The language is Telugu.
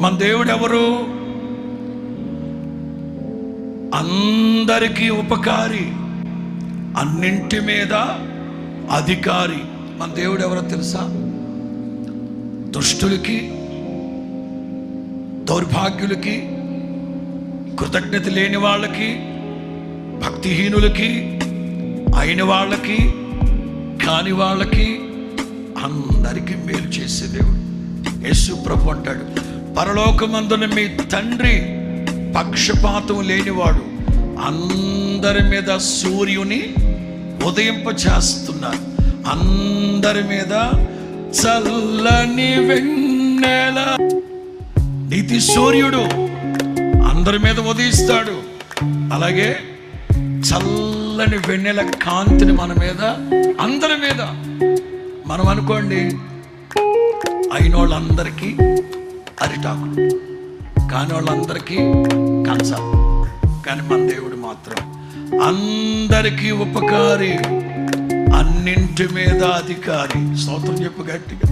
మన దేవుడు ఎవరు అందరికీ ఉపకారి అన్నింటి మీద అధికారి మన దేవుడు ఎవరో తెలుసా? దుష్టులకి దౌర్భాగ్యులకి కృతజ్ఞత లేని వాళ్ళకి భక్తిహీనులకి అయిన వాళ్ళకి కాని వాళ్ళకి అందరికీ మేలు చేసే దేవుడు. యేసు ప్రభు అంటాడు పరలోకమందున మీ తండ్రి పక్షపాతం లేనివాడు అందరి మీద సూర్యుని ఉదయింపచేస్తున్నారు అందరి మీద చల్లని వెన్నెల. నీతి సూర్యుడు అందరి మీద ఉదయిస్తాడు. అలాగే చల్లని వెన్నెల కాంతిని మన మీద అందరి మీద. మనం అనుకోండి అయిన వాళ్ళందరికీ అరిటాకులు. కాని వాళ్ళందరికీ కంచాలు కానీ మన దేవుడు మాత్రం అందరికీ ఉపకారి అన్నింటి మీద అధికారి. స్తోత్రం చెప్పు గట్టిగా.